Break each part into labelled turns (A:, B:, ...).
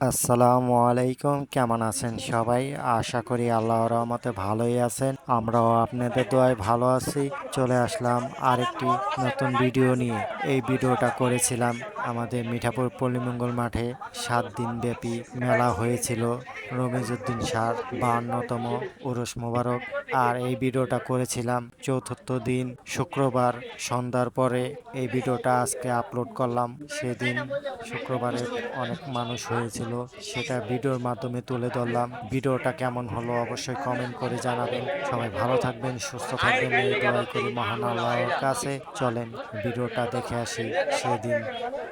A: আসসালামু আলাইকুম, কেমন আছেন সবাই? আশা করি আল্লাহ রহমতে ভালোই আছেন। আমরাও আপনাদের দোয়ায় ভালো আছি। চলে আসলাম আরেকটি নতুন ভিডিও নিয়ে। এই ভিডিওটা করেছিলাম আমাদের মিঠাপুর পল্লিমঙ্গল মাঠে সাত দিন ব্যাপী মেলা হয়েছিল। রমিজউদ্দিন সার বাহান্নতম উরস মোবারক। আর এই ভিডিওটা করেছিলাম চতুর্থ দিন শুক্রবার। সন্ধ্যার পরে এই ভিডিওটা আজকে আপলোড করলাম। সেদিন শুক্রবারে অনেক মানুষ হয়েছিল। সেটা ভিডিওর মাধ্যমে তুলে ধরলাম। ভিডিওটা কেমন হলো অবশ্যই কমেন্ট করে জানাবেন। সবাই ভালো থাকবেন, সুস্থ থাকবেন। এই দোয়াই করি মহান কাছে। চলেন ভিডিওটা দেখে আসি সেদিন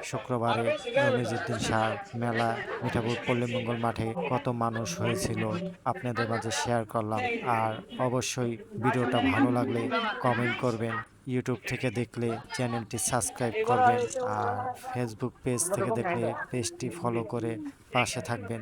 A: শুক্রবারে রমিজুদ্দিন শাহ মেলা মিঠাপুর পল্লীমঙ্গল মাঠে কত মানুষ হয়েছিল আপনাদের মাঝে শেয়ার করলাম। আর অবশ্যই ভিডিওটা ভালো লাগলে কমেন্ট করবেন। ইউটিউব থেকে দেখলে চ্যানেলটি সাবস্ক্রাইব করবেন আর ফেসবুক পেজ থেকে দেখলে পেজটি ফলো করে পাশে থাকবেন।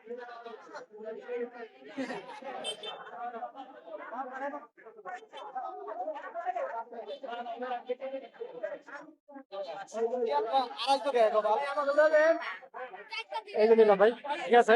B: এই যে নিলাম ভাই ঠিক আছে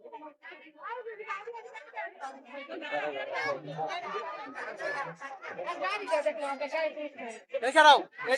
B: এছাড়াও এই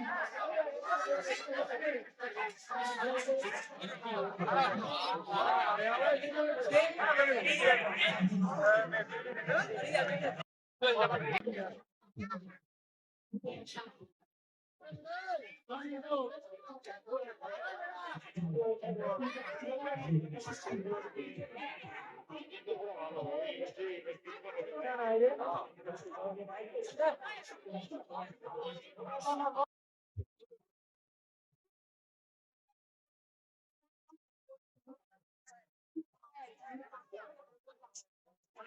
B: Ja, ja.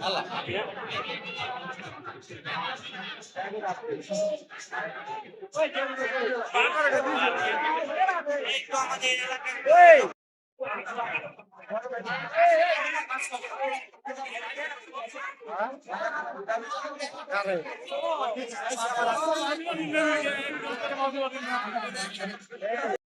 B: আল্লাহ ওই এই।